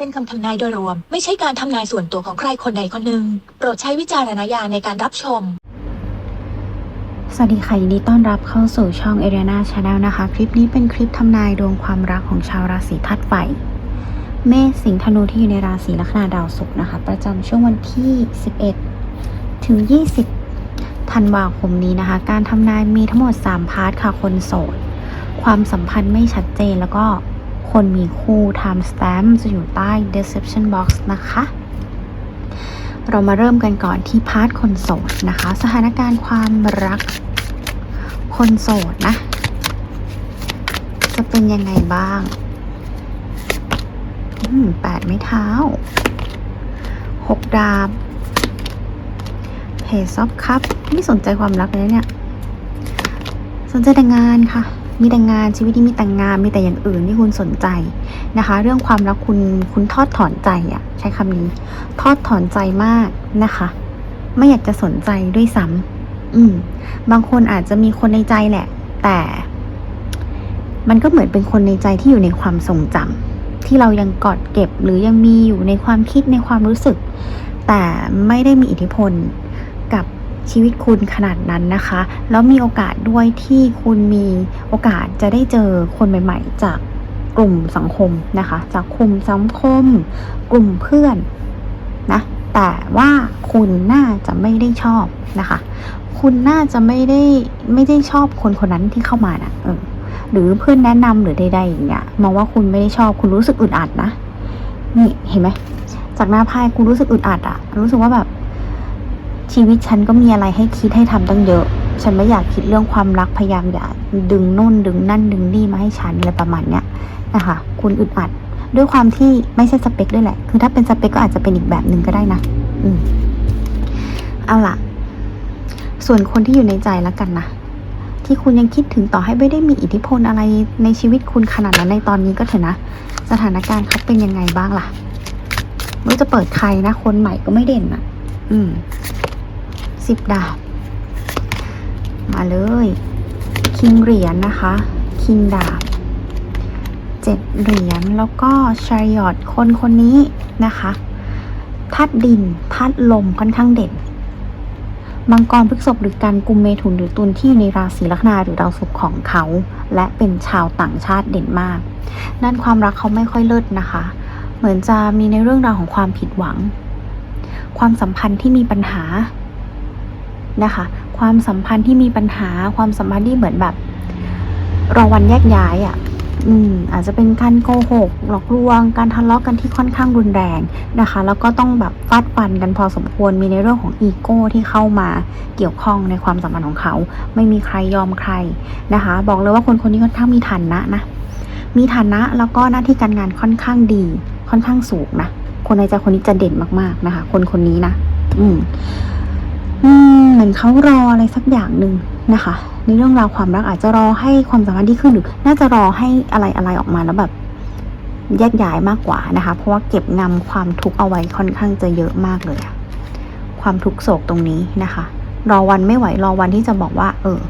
เป็นคำทำนายโดยรวม ไม่ใช่การทำนายส่วนตัวของใครคนใดคนหนึ่ง โปรดใช้วิจารณญาณในการรับชมสวัสดีค่ะ ยินดีต้อนรับเข้าสู่ช่อง a r i a n a Channel นะคะ คลิปนี้เป็นคลิปทำนายดวงความรักของชาวราศีธาตุไฟเมษสิงห์ธนูที่อยู่ในราศีลัคนาดาวศุกร์นะคะ ประจำช่วงวันที่ 11 ถึง 20 ธันวาคมนี้นะคะ การทำนายมีทั้งหมด 3 พาร์ทค่ะคนโสด ความสัมพันธ์ไม่ชัดเจนแล้วก็ คนมีคู่ time stamp จะอยู่ใต้ description box นะคะ เรามาเริ่มกันก่อนที่พาร์ทคนโสดนะคะ สถานการณ์ความรัก คนโสดนะ จะเป็นยังไงบ้างแปดไม้เท้าหกดาบเพจซอฟคัพไม่สนใจความรักเลยเนี่ย สนใจแต่งงานค่ะ มีแต่งานชีวิตนี้มีแต่งงานมีแต่อย่างอื่นที่คุณสนใจนะคะ เรื่องความรักคุณคุณทอดถอนใจอะใช้คำนี้ ทอดถอนใจมากนะคะ ไม่อยากจะสนใจด้วยซ้ำอืม บางคนอาจจะมีคนในใจแหละ แต่มันก็เหมือนเป็นคนในใจที่อยู่ในความทรงจำที่เรายังกอดเก็บหรือยังมีอยู่ในความคิดในความรู้สึก แต่ไม่ได้มีอิทธิพล ชีวิตคุณขนาดนั้นนะคะ แล้วมีโอกาสด้วยที่คุณมีโอกาสจะได้เจอคนใหม่ ๆ จากกลุ่มสังคมนะคะ จากกลุ่มสังคม กลุ่มเพื่อนนะแต่ว่าคุณน่าจะไม่ได้ชอบนะคะ คุณน่าจะไม่ได้ไม่ได้ชอบคนคนนั้นที่เข้ามานะเออหรือเพื่อนแนะนำหรือใดๆอย่างเงี้ยมองว่าคุณไม่ได้ชอบคุณรู้สึกอึดอัดนะนี่เห็นไหมจากหน้าไพ่คุณรู้สึกอึดอัดอะรู้สึกว่าแบบ ชีวิตฉันก็มีอะไรให้คิดให้ทำตั้งเยอะ ฉันไม่อยากคิดเรื่องความรักพยายามอย่าดึงนู่นดึงนั่นดึงนี่มาให้ฉันอะไรประมาณเนี้ยนะคะคุณอึดอัด ด้วยความที่ไม่ใช่สเปคด้วยแหละ คือถ้าเป็นสเปคก็อาจจะเป็นอีกแบบหนึ่งก็ได้นะ อืมเอาล่ะ ส่วนคนที่อยู่ในใจแล้วกันนะที่คุณยังคิดถึงต่อให้ไม่ได้มีอิทธิพลอะไรในชีวิตคุณขนาดนั้นในตอนนี้ก็เถอะนะ สถานการณ์เขาเป็นยังไงบ้างล่ะไม่จะเปิดใครนะ คนใหม่ก็ไม่เด่นอะ อืม สิบดาบ มาเลย คิงเหรียญนะคะ คิงดาบเจ็ดเหรียญ แล้วก็ชาริอตคนคนนี้นะคะธาตุดินธาตุลมค่อนข้างเด่นมังกรพฤกษภหรือการกุมเมถุนหรือตุลที่อยู่ในราศีลัคนาหรือดาวศุกร์ของเขา และเป็นชาวต่างชาติเด่นมากนั่นความรักเขาไม่ค่อยเลิศนะคะ เหมือนจะมีในเรื่องราวของความผิดหวัง ความสัมพันธ์ที่มีปัญหา นะคะ ความสัมพันธ์ที่มีปัญหาความสัมพันธ์ที่เหมือนแบบรอวันแยกย้ายอะ่ะอืมอาจจะเป็นการโกหกหลอกลวง การทะเลาะกันที่ค่อนข้างรุนแรงนะคะ แล้วก็ต้องแบบฟาดฟันกันพอสมควรมีในเรื่องของอีโก้ที่เข้ามาเกี่ยวข้องในความสัมพันธ์ของเขา ไม่มีใครยอมใครนะคะ บอกเลยว่าคนคนนี้ค่อนข้างมีฐานะนะ มีฐานะแล้วก็หน้าที่การงานค่อนข้างดี ค่อนข้างสูงนะคนในใจคนนี้จะเด่นมากๆนะคะ คนคนนี้นะ อืม อืมเหมือนเขารออะไรสักอย่างหนึ่งนะคะ ในเรื่องราวความรักอาจจะรอให้ความสัมพันธ์ที่ขึ้นหรือน่าจะรอให้อะไรอะไรออกมาแล้วแบบแยกย้ายมากกว่านะคะ เพราะว่าเก็บงำความทุกข์เอาไว้ค่อนข้างจะเยอะมากเลยอะความทุกข์โศกตรงนี้นะคะ รอวันไม่ไหวรอวันที่จะบอกว่า เออ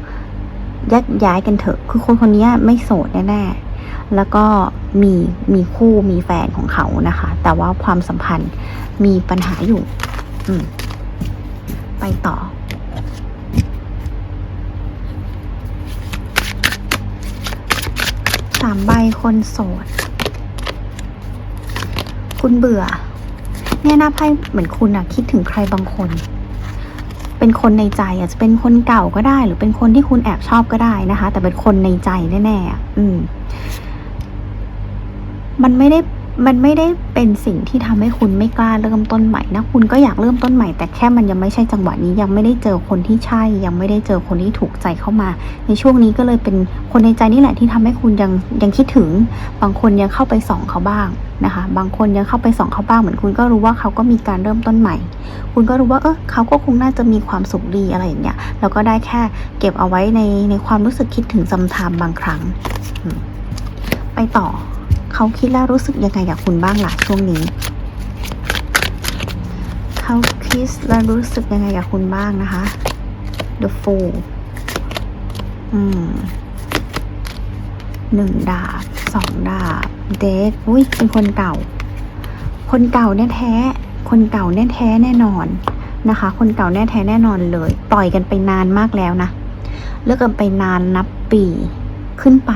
แยกย้ายกันเถอะ คือคนคนนี้ไม่โสดแน่ๆแล้วก็มีมีคู่มีแฟนของเขานะคะ แต่ว่าความสัมพันธ์มีปัญหาอยู่ อืม ไปต่อ สามใบคนโสด คุณเบื่อ เนี่ยหน้าไพ่เหมือนคุณอะคิดถึงใครบางคน เป็นคนในใจอาจจะเป็นคนเก่าก็ได้ หรือเป็นคนที่คุณแอบชอบก็ได้นะคะ แต่เป็นคนในใจแน่ๆอะอืม มันไม่ได้ มันไม่ได้เป็นสิ่งที่ทำให้คุณไม่กล้าเริ่มต้นใหม่นะ คุณก็อยากเริ่มต้นใหม่ แต่แค่มันยังไม่ใช่จังหวะนี้ยังไม่ได้เจอคนที่ใช่ ยังไม่ได้เจอคนที่ถูกใจเข้ามา ในช่วงนี้ก็เลยเป็นคนในใจนี่แหละที่ทำให้คุณยังยังคิดถึง บางคนยังเข้าไปส่องเขาบ้างนะคะ บางคนยังเข้าไปส่องเขาบ้างเหมือนคุณก็รู้ว่าเขาก็มีการเริ่มต้นใหม่ คุณก็รู้ว่าเออเขาก็คงน่าจะมีความสุขดีอะไรอย่างเงี้ยแล้วก็ได้แค่เก็บเอาไว้ในในความรู้สึกคิดถึงซ้ำๆบางครั้ง ไปต่อ เขาคิดแล้วรู้สึกยังไงกับคุณบ้างล่ะช่วงนี้ เขาคิดแล้วรู้สึกยังไงกับคุณบ้างนะคะ The Fool อืมหนึ่งดาบสองดาบเดทอุ้ยเป็นคนเก่า คนเก่าแน่แท้ คนเก่าแน่แท้แน่นอนนะคะ คนเก่าแน่แท้แน่นอนเลยปล่อยกันไปนานมากแล้วนะเลิกกันไปนานนับปีขึ้นไป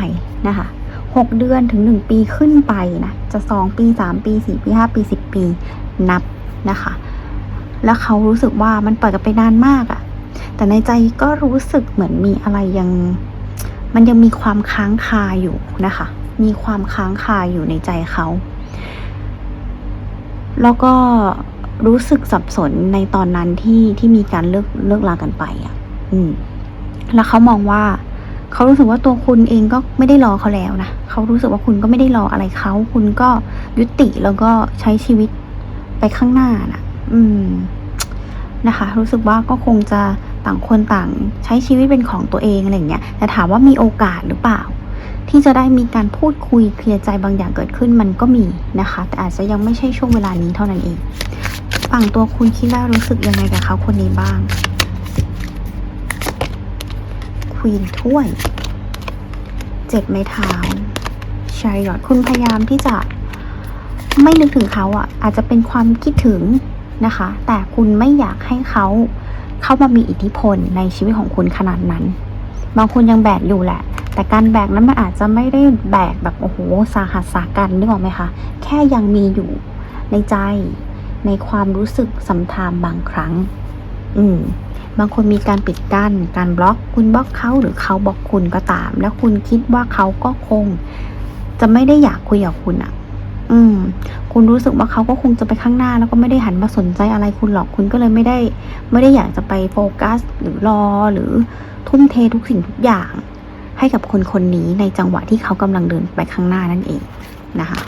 นะคะ หกเดือนถึงหนึ่งปีขึ้นไปนะ จะสองปีสามปีสี่ปีห้าปีสิบปีนับนะคะ แล้วเขารู้สึกว่ามันปล่อยกันไปนานมากอะแต่ในใจก็รู้สึกเหมือนมีอะไรยัง มันยังมีความค้างคาอยู่นะคะ มีความค้างคาอยู่ในใจเขา แล้วก็รู้สึกสับสนในตอนนั้นที่ที่มีการเลิกเลิกลากันไปอะ อืม แล้วเขามองว่า เขารู้สึกว่าตัวคุณเองก็ไม่ได้รอเขาแล้วนะเขารู้สึกว่าคุณก็ไม่ได้รออะไรเขาคุณก็ยุติแล้วก็ใช้ชีวิตไปข้างหน้านะอืมนะคะ รู้สึกว่าก็คงจะต่างคนต่างใช้ชีวิตเป็นของตัวเองอะไรเงี้ยแต่ถามว่ามีโอกาสหรือเปล่า ที่จะได้มีการพูดคุยเคลียร์ใจบางอย่างเกิดขึ้นมันก็มีนะคะ แต่อาจจะยังไม่ใช่ช่วงเวลานี้เท่านั้นเองฝั่งตัวคุณคิดว่ารู้สึกยังไงกับเขาคนนี้บ้าง วีนถ้วย เจ็ดไม้เท้าชายยอดคุณพยายามที่จะไม่นึกถึงเขาอะ่ะ อาจจะเป็นความคิดถึงนะคะ แต่คุณไม่อยากให้เขาเข้ามามีอิทธิพลในชีวิตของคุณขนาดนั้น บางคนยังแบกอยู่แหละ แต่การแบกนั้นมันอาจจะไม่ได้แบกแบบโอ้โหสาหัสสากันนึกออกไหมคะ แค่ยังมีอยู่ในใจในความรู้สึกสัมทามบางครั้ง อืม บางคนมีการปิดกั้น การบล็อกคุณบล็อกเขาหรือเขาบล็อกคุณก็ตาม แล้วคุณคิดว่าเขาก็คง จะไม่ได้อยากคุยกับคุณอะ่ะ อืม คุณรู้สึกว่าเขาก็คงจะไปข้างหน้า แล้วก็ไม่ได้หันมาสนใจอะไรคุณหรอกคุณก็เลยไม่ได้ ไม่ได้อยากจะไปโฟกัส หรือรอหรือทุ่มเททุกสิ่งทุกอย่าง ให้กับคนคนนี้ในจังหวะที่เขากำลังเดินไปข้างหน้านั่นเองนะคะ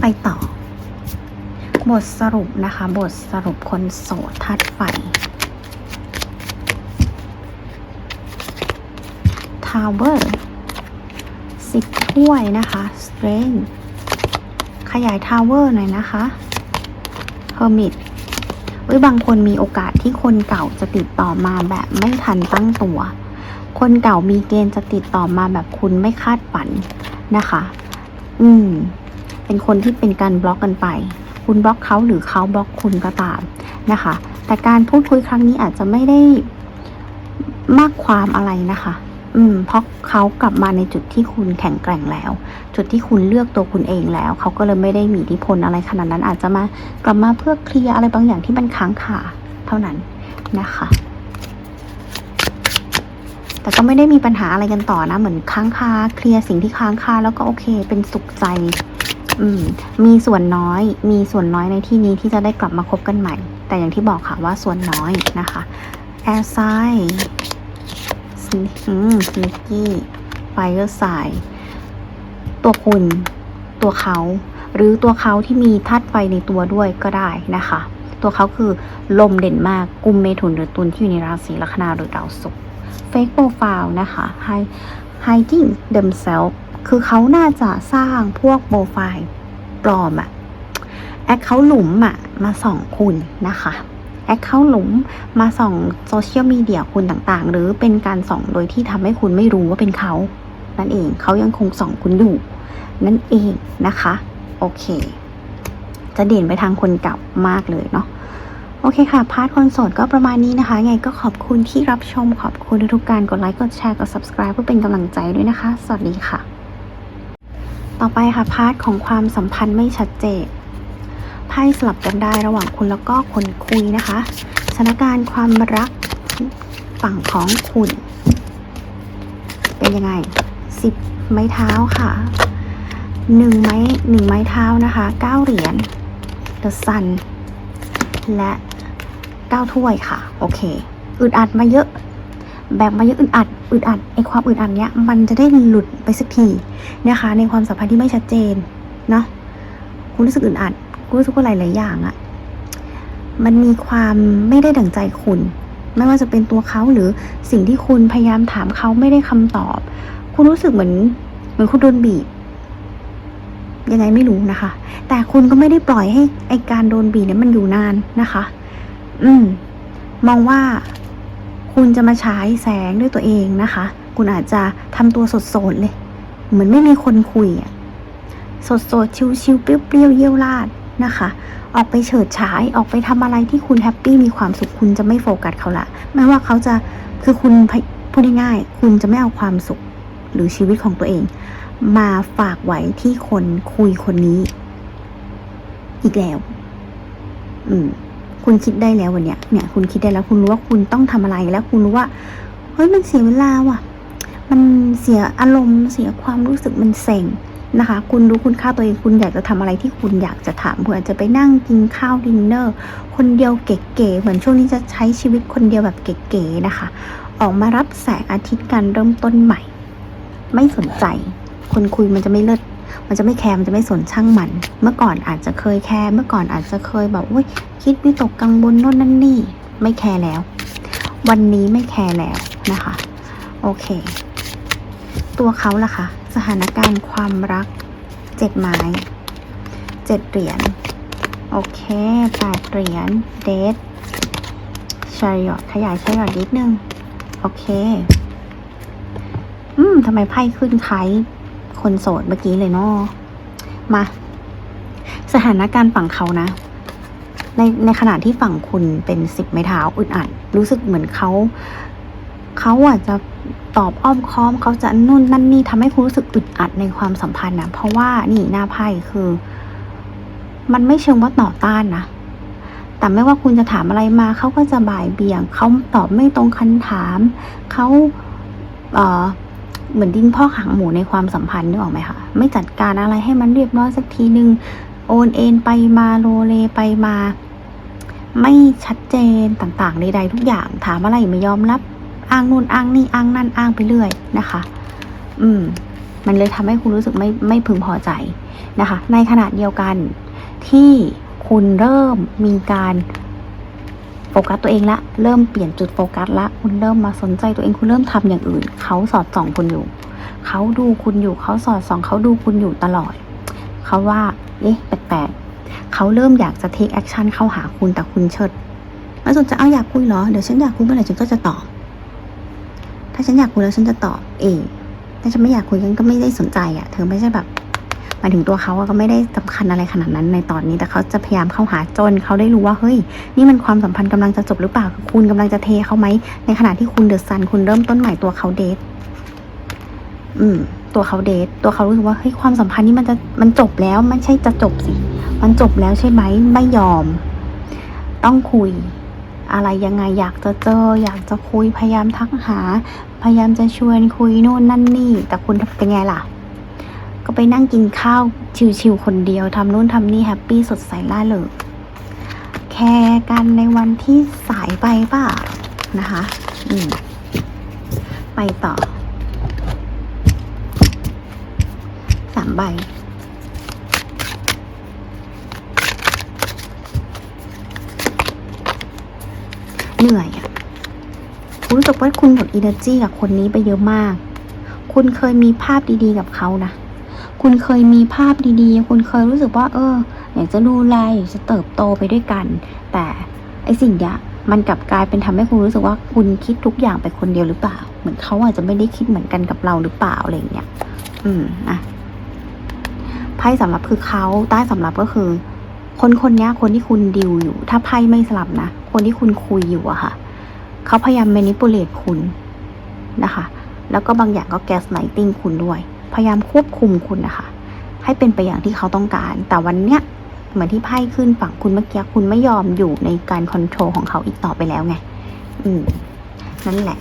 ไปต่อบทสรุปนะคะ บทสรุปคนโสดทัดไฟ Tower สิบถ้วยนะคะ Strength ขยาย Tower หน่อยนะคะ Hermit เอ้ยบางคนมีโอกาสที่คนเก่าจะติดต่อมาแบบไม่ทันตั้งตัว คนเก่ามีเกณฑ์จะติดต่อมาแบบคุณไม่คาดฝันนะคะ อืม เป็นคนที่เป็นการบล็อกกันไป คุณบล็อกเขาหรือเขาบล็อกคุณก็ตามนะคะ แต่การพูดคุยครั้งนี้อาจจะไม่ได้มากความอะไรนะคะ อืมเพราะเขากลับมาในจุดที่คุณแข็งแกร่งแล้ว จุดที่คุณเลือกตัวคุณเองแล้ว เขาก็เลยไม่ได้มีอิทธิพลอะไรขนาดนั้นอาจจะมากลับมาเพื่อเคลียร์อะไรบางอย่างที่มันค้างคาเท่านั้นนะคะ แต่ก็ไม่ได้มีปัญหาอะไรกันต่อนะ เหมือนค้างคาเคลียร์สิ่งที่ค้างคาแล้วก็โอเค เป็นสุขใจอืมมีส่วนน้อย มีส่วนน้อยในที่นี้ที่จะได้กลับมาคบกันใหม่ แต่อย่างที่บอกค่ะว่าส่วนน้อยนะคะ แอร์ไซ นิกกี้ไฟเออร์ไซตัวคุณ ตัวเขา หรือตัวเขาที่มีธาตุไฟในตัวด้วยก็ได้นะคะ ตัวเขาคือลมเด่นมากกุมเมถุนหรือตุลที่อยู่ในราศีลัคนาหรือดาวศุกร์ fake profile นะคะ Hi- hiding themselves คือเขาน่าจะสร้างพวกโปรไฟล์ปลอมอะแอคเขาหลุมอะมาส่องคุณนะคะ แอคเขาหลุมมาส่องโซเชียลมีเดียคุณต่างๆ หรือเป็นการส่องโดยที่ทำให้คุณไม่รู้ว่าเป็นเขา นั่นเองเขายังคงส่องคุณอยู่ นั่นเองนะคะ โอเค จะเด่นไปทางคนเก่ามากเลยเนาะโอเคค่ะ พาร์ทคนโสดก็ประมาณนี้นะคะ ไงก็ขอบคุณที่รับชมขอบคุณทุกการกดไลค์กดแชร์กด subscribe เพื่อเป็นกำลังใจด้วยนะคะ สวัสดีค่ะ ต่อไปค่ะ พาร์ทของความสัมพันธ์ไม่ชัดเจน ไพ่สลับกันได้ระหว่างคุณแล้วก็คนคุยนะคะสถานการณ์ความรักฝั่งของคุณ เป็นยังไงสิบไม้เท้าค่ะหนึ่งไม้หนึ่งไม้เท้านะคะเก้าเหรียญ The Sun และเก้าถ้วยค่ะ โอเคอึดอัดมาเยอะ แบกมาเยอะอึดอัดอึดอัดไอความอึดอัดเนี้ยมันจะได้หลุดไปสักทีนะคะ ในความสัมพันธ์ที่ไม่ชัดเจนเนาะคุณรู้สึกอึดอัด รู้สึกว่าหลายๆอย่างอะมันมีความไม่ได้ดั่งใจคุณ ไม่ว่าจะเป็นตัวเขาหรือสิ่งที่คุณพยายามถามเขาไม่ได้คำตอบ คุณรู้สึกเหมือนเหมือนคุณโดนบีบยังไงไม่รู้นะคะ แต่คุณก็ไม่ได้ปล่อยให้ไอการโดนบีบเนี่ยมันอยู่นานนะคะ อืม มองว่าคุณจะมาฉายแสงด้วยตัวเองนะคะ คุณอาจจะทำตัวสดๆเลย เหมือนไม่มีคนคุยอะสดสดชิวๆเปรี้ยวเปรี้ยวๆเยี่ยวราด นะคะ ออกไปเฉิดฉายออกไปทำอะไรที่คุณแฮปปี้มีความสุขคุณจะไม่โฟกัสเขาละไม่ว่าเขาจะคือคุณพูดง่ายๆคุณจะไม่เอาความสุขหรือชีวิตของตัวเอง มาฝากไว้ที่คนคุยคนนี้ อีกแล้ว อืม คุณคิดได้แล้ววันเนี้ยเนี่ย คุณคิดได้แล้ว คุณรู้ว่าคุณต้องทำอะไรแล้ว คุณรู้ว่าเฮ้ยมันเสียเวลาว่ะ มันเสียอารมณ์ เสียความรู้สึกมันเซ็ง นะคะ คุณรู้คุณค่าตัวเองคุณอยากจะทำอะไรที่คุณอยากจะทำคุณอาจจะไปนั่งกินข้าวดินเนอร์คนเดียวเก๋ๆเหมือนช่วงนี้จะใช้ชีวิตคนเดียวแบบเก๋ๆนะคะ ออกมารับแสงอาทิตย์กันเริ่มต้นใหม่ ไม่สนใจ คนคุยมันจะไม่เลิศมันจะไม่แคร์มันจะไม่สนช่างมัน เมื่อก่อนอาจจะเคยแคร์เมื่อก่อนอาจจะเคยแบบอุ้ยคิดวิตกกังวลโน่นนั่นนี่ ไม่แคร์แล้ว วันนี้ไม่แคร์แล้วนะคะ โอเค ตัวเขาล่ะคะ สถานการณ์ความรักเจ็ดไม้เจ็ดเหรียญโอเคแปดเหรียญเดทชายอดขยายชายอดนิดนึง โอเค อืมทำไมไพ่ขึ้นคล้ายคนโสดเมื่อกี้เลยเนาะมา สถานการณ์ฝั่งเขานะ ในในขณะที่ฝั่งคุณเป็นสิบไม้เท้าอึดอัด รู้สึกเหมือนเขา เขาอาจจะตอบอ้อมค้อมเขาจะนู่นนั่นนี่ทำให้คุณรู้สึกอึดอัดในความสัมพันธ์นะเพราะว่านี่หน้าไพ่คือ มันไม่เชิงว่าต่อต้านนะแต่ไม่ว่าคุณจะถามอะไรมาเขาก็จะบ่ายเบี่ยงเขาตอบไม่ตรงคำถามเขาเออเหมือนดิ้นพ่อกหางหมูในความสัมพันธ์นึกออกไหมคะไม่จัดการอะไรให้มันเรียบร้อยสักทีนึงโอนเอ็นไปมาโลเลไปมา ไม่ชัดเจนต่างๆใดๆทุกอย่างถามอะไรไม่ยอมรับ อ้างนู่นอ้างนี่อ้างนั่นอ้างไปเรื่อยนะคะ อืม มันเลยทำให้คุณรู้สึกไม่ไม่พึงพอใจนะคะ ในขณะเดียวกันที่คุณเริ่มมีการโฟกัสตัวเองละ เริ่มเปลี่ยนจุดโฟกัสละ คุณเริ่มมาสนใจตัวเอง คุณเริ่มทำอย่างอื่น เขาสอดส่องคุณอยู่ เขาดูคุณอยู่ เขาสอดส่อง เขาดูคุณอยู่ตลอด เขาว่า เอ๊ะ แปลกๆ เขาเริ่มอยากจะเทคแอคชั่นเข้าหาคุณแต่คุณเชิดไม่สนใจเอาอยากคุยเหรอ เดี๋ยวฉันอยากคุยเมื่อไหร่ฉันก็จะตอบ ถ้าฉันอยากคุยแล้วฉันจะตอบเองถ้าฉันไม่อยากคุยกันก็ไม่ได้สนใจอะ่ะ เธอไม่ใช่แบบหมายถึงตัวเขาอะก็ไม่ได้สำคัญอะไรขนาดนั้นในตอนนี้ แต่เขาจะพยายามเข้าหาจนเขาได้รู้ว่าเฮ้ย นี่มันความสัมพันธ์กำลังจะจบหรือเปล่าคือคุณกำลังจะเทเขาไหมในขณะที่คุณเดอะซันคุณเริ่มต้นใหม่ตัวเขาเดทอืม ตัวเขาเดทตัวเขารู้สึกว่าเฮ้ยความสัมพันธ์นี้มันจะมันจบแล้วไม่ใช่จะจบสิ มันจบแล้วใช่ไหมไม่ยอม ต้องคุย อะไรยังไงอยากจะเจอ อยากจะคุยพยายามทักหา พยายามจะชวนคุยโน่นนั่นนี่ แต่คุณเป็นไงล่ะ ก็ไปนั่งกินข้าวชิวๆคนเดียวทำนู่นทำนี่แฮปปี้สดใสล่าเริงแคร์กันในวันที่สายไปป่ะนะคะอืมไปต่อสามใบ เหนื่อยอะคุณรู้สึกว่าคุณหมด energy กับคนนี้ไปเยอะมาก คุณเคยมีภาพดีๆ กับเขานะ คุณเคยมีภาพดี ๆ คุณเคยรู้สึกว่า เออ อยากจะดูแลอยากจะเติบโตไปด้วยกัน แต่ไอสิ่งเนี้ยมันกลับกลายเป็นทำให้คุณรู้สึกว่าคุณคิดทุกอย่างไปคนเดียวหรือเปล่า เหมือนเขาอาจจะไม่ได้คิดเหมือนกันกับเราหรือเปล่าอะไรอย่างเงี้ย อืมอะไพ่สำหรับคือเขาใต้สำหรับก็คือ คนคนนี้คนที่คุณดิวอยู่ ถ้าไพ่ไม่สลับนะ คนที่คุณคุยอยู่อะค่ะ เขาพยายาม manipulate คุณนะคะ แล้วก็บางอย่างก็ gaslighting คุณด้วย พยายามควบคุมคุณนะคะ ให้เป็นไปอย่างที่เขาต้องการ แต่วันเนี้ยเหมือนที่ไพ่ขึ้นฝั่งคุณเมื่อกี้คุณไม่ยอมอยู่ในการคอนโทรลของเขาอีกต่อไปแล้วไง อืม นั่นแหละ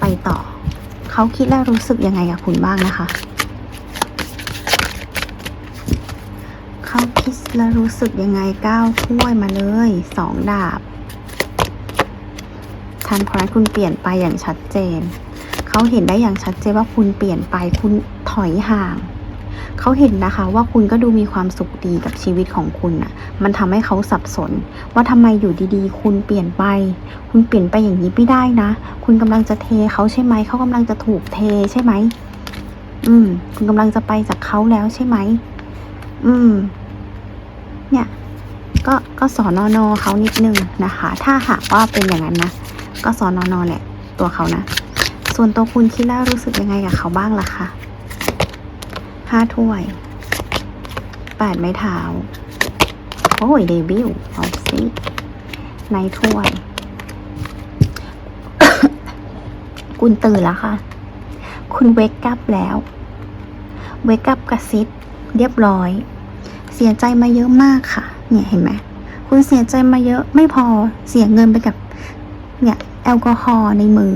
ไปต่อ เขาคิดและรู้สึกยังไงกับคุณบ้างนะคะ เขาคิด และรู้สึกยังไงก้าวถ้วยมาเลยสองดาบทันพราคุณเปลี่ยนไปอย่างชัดเจน เขาเห็นได้อย่างชัดเจนว่าคุณเปลี่ยนไปคุณถอยห่าง เขาเห็นนะคะว่าคุณก็ดูมีความสุขดีกับชีวิตของคุณน่ะ มันทำให้เขาสับสน ว่าทำไมอยู่ดีๆ คุณเปลี่ยนไป คุณเปลี่ยนไปอย่างนี้ไม่ได้นะ คุณกำลังจะเทเขาใช่ไหม เขากำลังจะถูกเทใช่ไหม อืม คุณกำลังจะไปจากเขาแล้วใช่ไหม อืม เนี่ยก็ก็สอนอนอเขานิดนึงนะคะ ถ้าหากว่าเป็นอย่างนั้นนะ ก็สอนอนอแหละ ตัวเขานะ ส่วนตัวคุณคิดแล้วรู้สึกยังไงกับเขาบ้างล่ะคะห้าถ้วยแปดไม้เท้าโอ้ยเดบิวต์เอาสิในถ้วย คุณตื่นแล้วค่ะ คุณเวกอัพแล้ว เวกอัพกระซิบเรียบร้อย สียใจมาเยอะมากค่ะ เนี่ยเห็นไหมคุณเสียใจมาเยอะไม่พอเสียเงินไปกับ เนี่ยแอลกอฮอล์ในมือ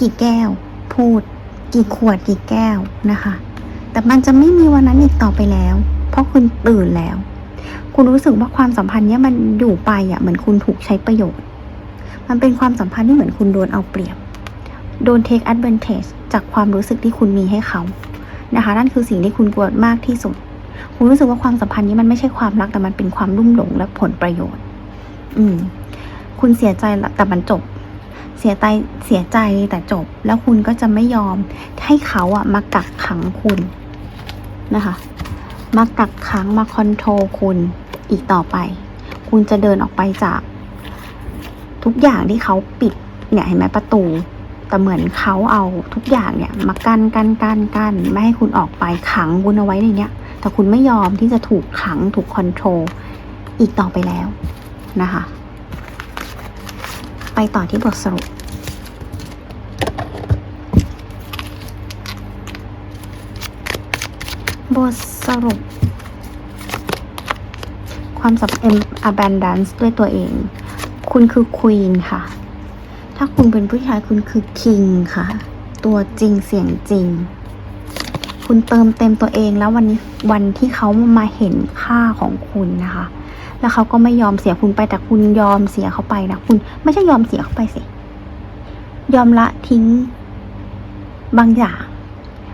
กี่แก้ว พูด กี่ขวดกี่แก้วนะคะ แต่มันจะไม่มีวันนั้นอีกต่อไปแล้ว เพราะคุณตื่นแล้ว คุณรู้สึกว่าความสัมพันธ์เนี้ยมันอยู่ไปอะเหมือนคุณถูกใช้ประโยชน์ มันเป็นความสัมพันธ์ที่เหมือนคุณโดนเอาเปรียบโดน take advantage จากความรู้สึกที่คุณมีให้เขานะคะนั่นคือสิ่งที่คุณกลัวมากที่สุด คุณรู้สึกว่าความสัมพันธ์นี้มันไม่ใช่ความรักแต่มันเป็นความลุ่มหลงและผลประโยชน์ อืม คุณเสียใจแต่มันจบ เสียใจเสียใจแต่จบ แล้วคุณก็จะไม่ยอมให้เขาอะมากักขังคุณนะคะ มากักขังมาคอนโทรลคุณอีกต่อไป คุณจะเดินออกไปจาก ทุกอย่างที่เขาปิด เนี่ยเห็นไหมประตูแต่เหมือนเขาเอาทุกอย่างเนี่ย มากันกันกันกันไม่ให้คุณออกไปขังคุณเอาไว้ในเนี้ย แต่คุณไม่ยอมที่จะถูกขังถูกคอนโทรลอีกต่อไปแล้วนะคะ ไปต่อที่บทสรุปบทสรุป ความสัมพันธ์ abundance ด้วยตัวเอง คุณคือ queen ค่ะ ถ้าคุณเป็นผู้ชายคุณคือ king ค่ะ ตัวจริงเสียงจริง คุณเติมเต็มตัวเองแล้ววันนี้วันที่เขามาเห็นค่าของคุณนะคะ แล้วเขาก็ไม่ยอมเสียคุณไปแต่คุณยอมเสียเขาไปนะคุณไม่ใช่ยอมเสียเขาไปสิยอมละทิ้งบางอย่าง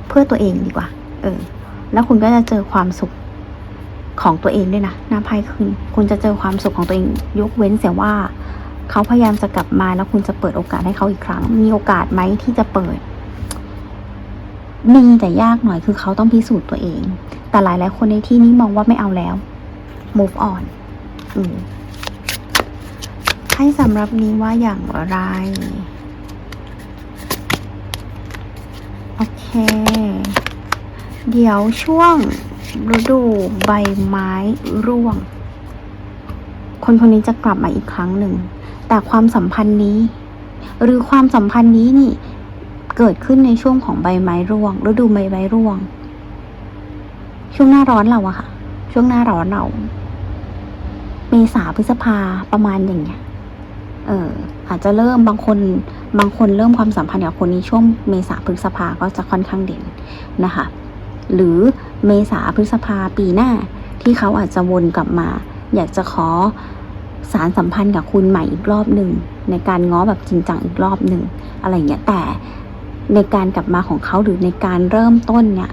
เพื่อตัวเองดีกว่า เออ แล้วคุณก็จะเจอความสุขของตัวเองด้วยนะหน้าไพ่ขึ้นคุณจะเจอความสุขของตัวเอง ยกเว้นเสียว่า เขาพยายามจะกลับมาแล้วคุณจะเปิดโอกาสให้เขาอีกครั้ง มีโอกาสไหมที่จะเปิด มีแต่ยากหน่อยคือเขาต้องพิสูจน์ตัวเอง แต่หลายๆคนในที่นี้มองว่าไม่เอาแล้ว move on อืมให้สำหรับนี้ว่าอย่างไร โอเค เดี๋ยวช่วงฤดูใบไม้ร่วง คนคนนี้จะกลับมาอีกครั้งหนึ่ง แต่ความสัมพันธ์นี้ หรือความสัมพันธ์นี้นี่ เกิดขึ้นในช่วงของใบไม้ร่วงฤดูใบไม้ร่วง ช่วงหน้าร้อนเราอะค่ะ ช่วงหน้าร้อนเราเมษาพฤษภาประมาณอย่างเงี้ย เออ อาจจะเริ่มบางคน บางคนเริ่มความสัมพันธ์กับคนนี้ช่วงเมษาพฤษภาก็จะค่อนข้างเด่นนะคะ หรือเมษาพฤษภาปีหน้าที่เขาอาจจะวนกลับมา อยากจะขอสารสัมพันธ์กับคุณใหม่อีกรอบหนึ่งในการง้อแบบจริงจังอีกรอบหนึ่งอะไรเงี้ยแต่ ในการกลับมาของเขาหรือในการเริ่มต้นเนี่ย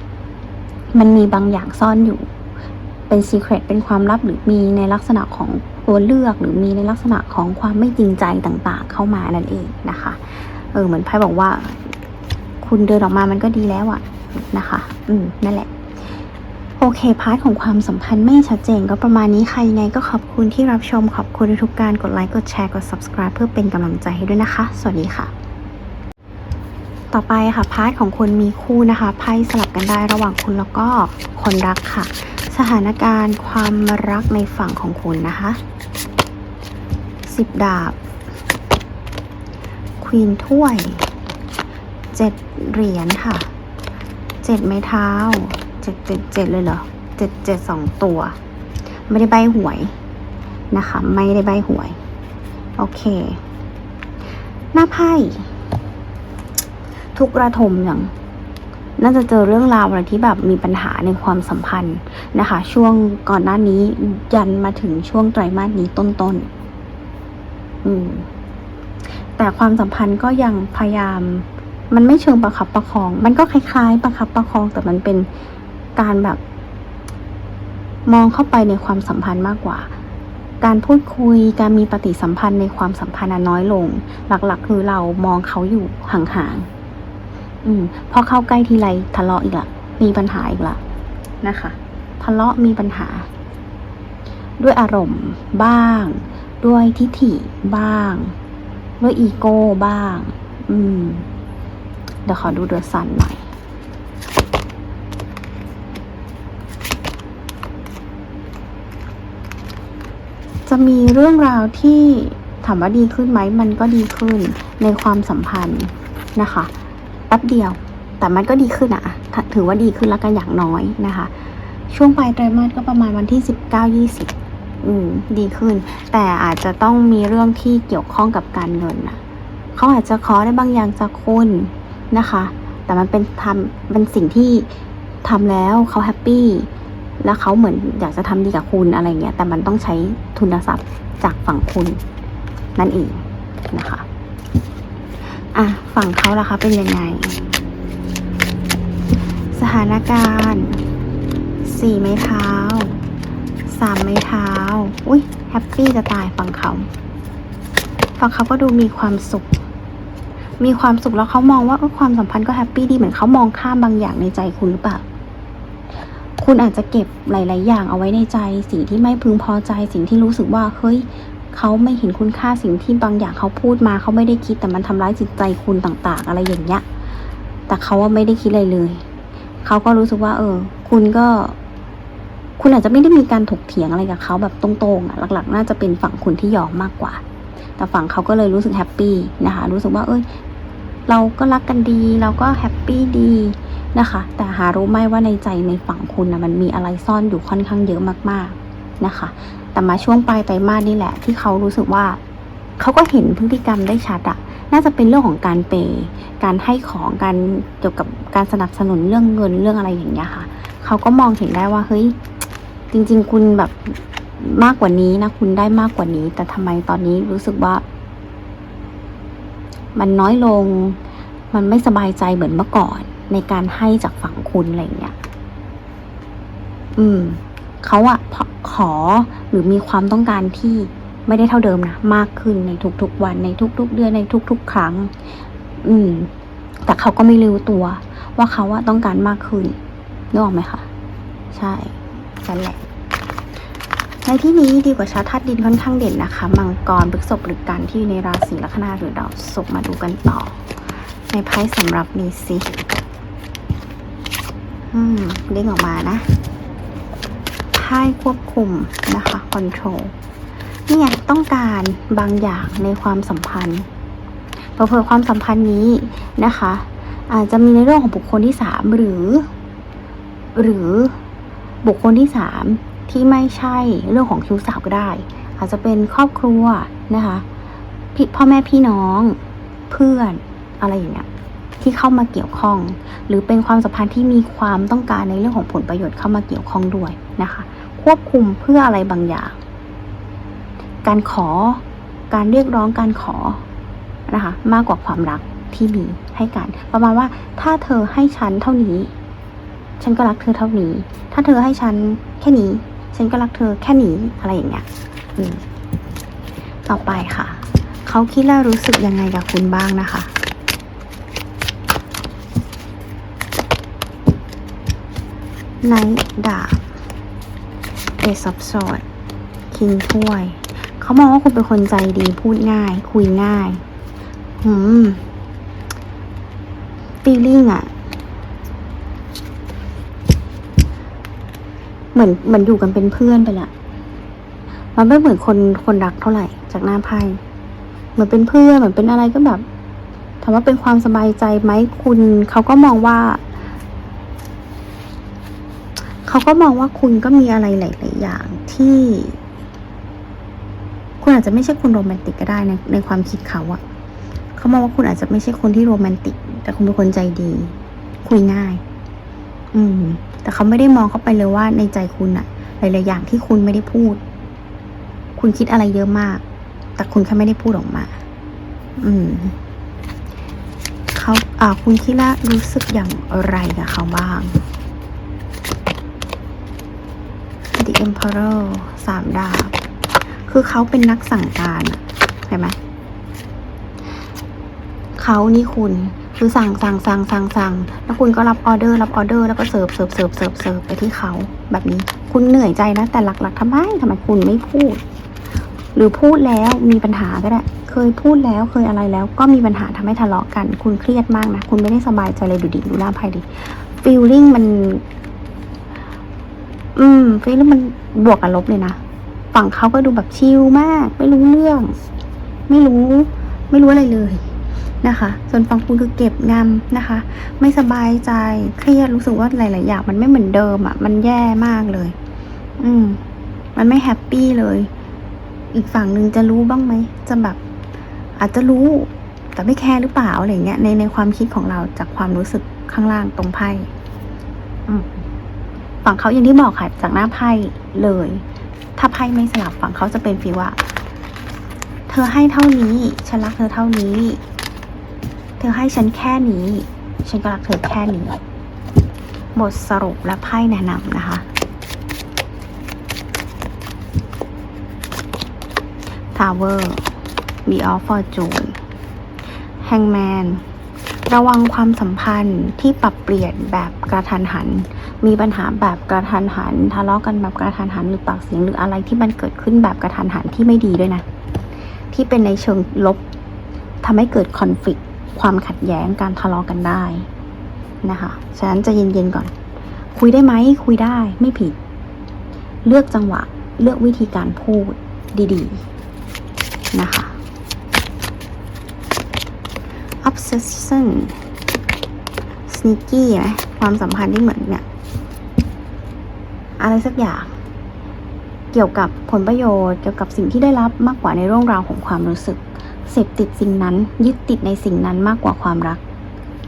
มันมีบางอย่างซ่อนอยู่ เป็นซีเครตเป็นความลับหรือมีในลักษณะของตัวเลือกหรือมีในลักษณะของความไม่จริงใจต่างๆ เข้ามานั่นเองนะคะ เออเหมือนไพ่บอกว่า คุณเดินออกมามันก็ดีแล้วอะนะคะ อืมนั่นแหละโอเค พาร์ทของความสัมพันธ์ไม่ชัดเจนก็ประมาณนี้ใครยังไงก็ขอบคุณที่รับชมขอบคุณทุกการกดไลค์กดแชร์กด subscribe เพื่อเป็นกำลังใจให้ด้วยนะคะ สวัสดีค่ะ ต่อไปค่ะพาร์ทของคนมีคู่นะคะไพ่สลับกันได้ระหว่างคุณแล้วก็คนรักค่ะ สถานการณ์ความรักในฝั่งของคุณนะคะสิบดาบควีนถ้วยเจ็ดเหรียญค่ะเจ็ดไม้เท้าเจ็ดเจ็ดเจ็ดเลยเหรอเจ็ดเจ็ดสองตัว ไม่ได้ใบหวยนะคะ ไม่ได้ใบหวย โอเค หน้าไพ่ ทุกระทมอย่าง น่าจะเจอเรื่องราวอะไรที่แบบมีปัญหาในความสัมพันธ์นะคะ ช่วงก่อนหน้านี้ยันมาถึงช่วงไตรมาสนี้ต้นๆอืม แต่ความสัมพันธ์ก็ยังพยายาม มันไม่เชิงประคับประคอง มันก็คล้ายๆ ประคับประคอง แต่มันเป็นการแบบ มองเข้าไปในความสัมพันธ์มากกว่าการพูดคุย การมีปฏิสัมพันธ์ในความสัมพันธ์น้อยลง หลักๆ คือเรามองเขาอยู่ห่างๆ อืมพอเข้าใกล้ทีไรทะเลาะอีกละมีปัญหาอีกละนะคะ ทะเลาะมีปัญหา ด้วยอารมณ์บ้าง ด้วยทิฐิบ้าง ด้วยอีโก้บ้าง อืม เดี๋ยวขอดูเดือดสันหน่อยจะมีเรื่องราวที่ถามว่าดีขึ้นไหมมันก็ดีขึ้นในความสัมพันธ์นะคะ แป๊บเดียว แต่มันก็ดีขึ้นอะถือว่าดีขึ้นแล้วกันอย่างน้อยนะคะ ช่วงปลายไตรมาสก็ประมาณวันที่สิบเก้ายี่สิบอืม ดีขึ้น แต่อาจจะต้องมีเรื่องที่เกี่ยวข้องกับการเงินนะเขาอาจจะขอได้บางอย่างจากคุณนะคะ แต่มันเป็นทำเป็นสิ่งที่ทำแล้วเขาแฮปปี้แล้วเขาเหมือนอยากจะทำดีกับคุณอะไรเงี้ย แต่มันต้องใช้ทุนทรัพย์จากฝั่งคุณนั่นเองนะคะ อะฝั่งเขาล่ะคะเป็นยังไง สถานการณ์สี่ไม้เท้าสามไม้เท้า อุ้ยแฮปปี้จะตายฝั่งเขา ฝั่งเขาก็ดูมีความสุข มีความสุขแล้วเขามองว่าความสัมพันธ์ก็แฮปปี้ดีเหมือนเขามองข้ามบางอย่างในใจคุณหรือเปล่า คุณอาจจะเก็บหลาย ๆ อย่างเอาไว้ในใจ สิ่งที่ไม่พึงพอใจ สิ่งที่รู้สึกว่าเฮ้ย เขาไม่เห็นคุณค่าสิ่งที่บางอย่างเขาพูดมาเขาไม่ได้คิดแต่มันทำร้ายจิตใจคุณต่างๆ อะไรอย่างเงี้ย แต่เขาว่าไม่ได้คิดอะไรเลย เขาก็รู้สึกว่า เออ คุณก็ คุณอาจจะไม่ได้มีการถกเถียงอะไรกับเขาแบบตรงๆอะหลัก ๆ น่าจะเป็นฝั่งคุณที่ยอมมากกว่า แต่ฝั่งเขาก็เลยรู้สึกแฮปปี้นะคะ รู้สึกว่า เอ้ย เราก็รักกันดี เราก็แฮปปี้ดีนะคะ แต่หารู้ไหมว่าในใจในฝั่งคุณนะมันมีอะไรซ่อนอยู่ค่อนข้างเยอะมากๆนะคะ แต่มาช่วงปลายไตรมาสนี่แหละที่เขารู้สึกว่าเขาก็เห็นพฤติกรรมได้ชัดอะน่าจะเป็นเรื่องของการเปย์การให้ของการเกี่ยวกับการสนับสนุนเรื่องเงินเรื่องอะไรอย่างเงี้ยค่ะ เขาก็มองเห็นได้ว่าเฮ้ยจริง ๆ คุณแบบมากกว่านี้นะคุณได้มากกว่านี้ แต่ทำไมตอนนี้รู้สึกว่า มันน้อยลง มันไม่สบายใจเหมือนเมื่อก่อน ในการให้จากฝั่งคุณอะไรเงี้ย อืม เขาอะขอหรือมีความต้องการที่ไม่ได้เท่าเดิมนะมากขึ้นในทุกๆวันในทุก ๆ เดือนในทุก ๆ ครั้ง อืม แต่เขาก็ไม่รู้ตัว ว่าเขาอะต้องการมากขึ้นนึกออกไหมคะใช่นั่นแหละ ในที่นี้ดีกว่าชาธาตุดินค่อนข้างเด่นนะคะ มังกรพฤษภหรือกันที่อยู่ในราศีลัคนาหรือดาวศุกร์มาดูกันต่อ ในไพ่สำหรับนี้สิ อืมเด้งออกมานะ ไพ่ควบคุมนะคะคอนโทรลนี่ไงต้องการบางอย่างในความสัมพันธ์เผอความสัมพันธ์นี้นะคะ อาจจะมีในเรื่องของบุคคลที่สามหรือ หรือบุคคลที่สามที่ไม่ใช่เรื่องของชู้สาวก็ได้ อาจจะเป็นครอบครัวนะคะพพ่อแม่พี่น้องเพื่อนอะไรอย่างเงี้ยที่เข้ามาเกี่ยวข้อง หรือเป็นความสัมพันธ์ที่มีความต้องการในเรื่องของผลประโยชน์เข้ามาเกี่ยวข้องด้วยนะคะ ควบคุมเพื่ออะไรบางอย่าง การขอ การเรียกร้องการขอนะคะ มากกว่าความรักที่มีให้กัน ประมาณว่าถ้าเธอให้ฉันเท่านี้ ฉันก็รักเธอเท่านี้ ถ้าเธอให้ฉันแค่นี้ ฉันก็รักเธอแค่นี้อะไรอย่างเงี้ยต่อไปค่ะ เขาคิดและรู้สึกยังไงกับคุณบ้างนะคะไนท์ดาบ เอซับซ้อดคิงถ้วย เขามองว่าคุณเป็นคนใจดีพูดง่าย คุยง่ายหืมฟีลลิ่งอะเหมือนเหมือนอยู่กันเป็นเพื่อนไปละมันไม่เหมือนคนคนรักเท่าไหร่จากหน้าไพ่เหมือนเป็นเพื่อนเหมือนเป็นอะไรก็แบบถามว่าเป็นความสบายใจไหมคุณเขาก็มองว่า เขาก็มองว่าคุณก็มีอะไรหลาย ๆ อย่างที่ คุณอาจจะไม่ใช่คนโรแมนติกก็ได้ในในความคิดเขาอะเขามองว่าคุณอาจจะไม่ใช่คนที่โรแมนติก แต่คุณเป็นคนใจดี คุยง่าย อืม แต่เขาไม่ได้มองเข้าไปเลยว่าในใจคุณอะหลาย ๆ อย่างที่คุณไม่ได้พูด คุณคิดอะไรเยอะมาก แต่คุณแค่ไม่ได้พูดออกมา อืมเขาอ่าคุณคิดละรู้สึกอย่างไรกับเขาบ้าง The Emperor สามดาบ คือเขาเป็นนักสั่งการเห็นไหมเขานี่คุณคือสั่งสั่งสั่งสั่งสั่งแล้วคุณก็รับออเดอร์รับออเดอร์แล้วก็เสิร์ฟเสิร์ฟเสิร์ฟเสิร์ฟเสิร์ฟไปที่เขาแบบนี้ คุณเหนื่อยใจนะ แต่หลักๆทำไมทำไมคุณไม่พูด หรือพูดแล้วมีปัญหาก็ได้ เคยพูดแล้วเคยอะไรแล้ว ก็มีปัญหาทำให้ทะเลาะกัน คุณเครียดมากนะ คุณไม่ได้สบายใจเลยดูดิดูหน้าไพ่ดิฟีลลิ่งมัน อืมฟีลลิ่งมันบวกกับลบเลยนะฝั่งฝั่งเขาก็ดูแบบชิลมาก ไม่รู้เรื่อง ไม่รู้ ไม่รู้อะไรเลยนะคะ ส่วนฝั่งคุณคือเก็บงำนะคะ ไม่สบายใจเครียดรู้สึกว่าหลายๆอย่างมันไม่เหมือนเดิมอะ่ะ มันแย่มากเลย อืม มันไม่แฮปปี้เลย อีกฝั่งหนึ่งจะรู้บ้างไหมจะแบบ อาจจะรู้ แต่ไม่แคร์หรือเปล่าอะไรเงี้ยในในความคิดของเราจากความรู้สึกข้างล่างตรงไพ่อืม ฝั่งเขาอย่างที่บอกค่ะจากหน้าไพ่เลย ถ้าไพ่ไม่สลับฝั่งเขาจะเป็นฟีว่าเธอให้เท่านี้ ฉันรักเธอเท่านี้ เธอให้ฉันแค่นี้ ฉันก็รักเธอแค่นี้ บทสรุปและไพ่แนะนำนะคะ Tower b e of Fortune Hangman ระวังความสัมพันธ์ที่ปรับเปลี่ยนแบบกระทันหัน มีปัญหาแบบกระทันหันทะเลาะกันแบบกระทันหันหรือปากเสียงหรืออะไรที่มันเกิดขึ้นแบบกระทันหันที่ไม่ดีด้วยนะ ที่เป็นในเชิงลบทำให้เกิดคอน FLICT ความขัดแย้งการทะเลาะกันได้นะคะฉะนั้นจะเย็นๆก่อน คุยได้ไหมคุยได้ไม่ผิด เลือกจังหวะเลือกวิธีการพูดดีๆ นะคะ obsession sneaky ไหมความสัมพันธ์ที่เหมือนเนี่ย อะไรสักอย่าง เกี่ยวกับผลประโยชน์ เกี่ยวกับสิ่งที่ได้รับมากกว่าในเรื่องราวของความรู้สึก เสพติดสิ่งนั้น ยึดติดในสิ่งนั้นมากกว่าความรัก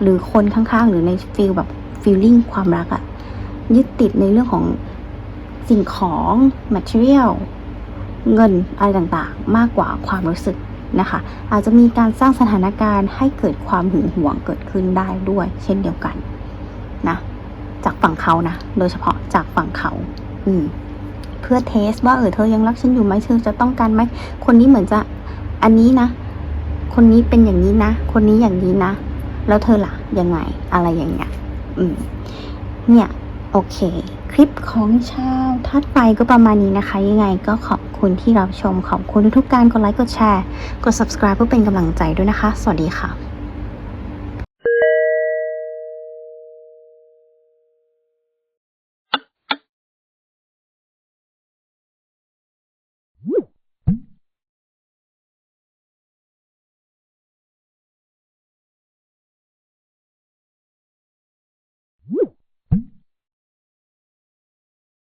หรือคนข้างๆ หรือในฟีลแบบฟีลลิ่งความรักอะยึดติดในเรื่องของสิ่งของ material เงินอะไรต่างๆ มากกว่าความรู้สึกนะคะ อาจจะมีการสร้างสถานการณ์ให้เกิดความหึงหวงเกิดขึ้นได้ด้วย เช่นเดียวกันนะ จากฝั่งเขานะ โดยเฉพาะจากฝั่งเขา อืม เพื่อเทสว่าเออเธอยังรักฉันอยู่ไหมเธอจะต้องการไหม คนนี้เหมือนจะอันนี้นะ คนนี้เป็นอย่างนี้นะ คนนี้อย่างนี้นะ แล้วเธอล่ะยังไง อะไรอย่างเงี้ย อืม เนี่ย โอเค คลิปของชาวทัดไฟก็ประมาณนี้นะคะ ยังไงก็ขอบคุณที่รับชม ขอบคุณทุกๆการกดไลค์ กดแชร์ กด subscribe เพื่อเป็นกำลังใจด้วยนะคะ สวัสดีค่ะ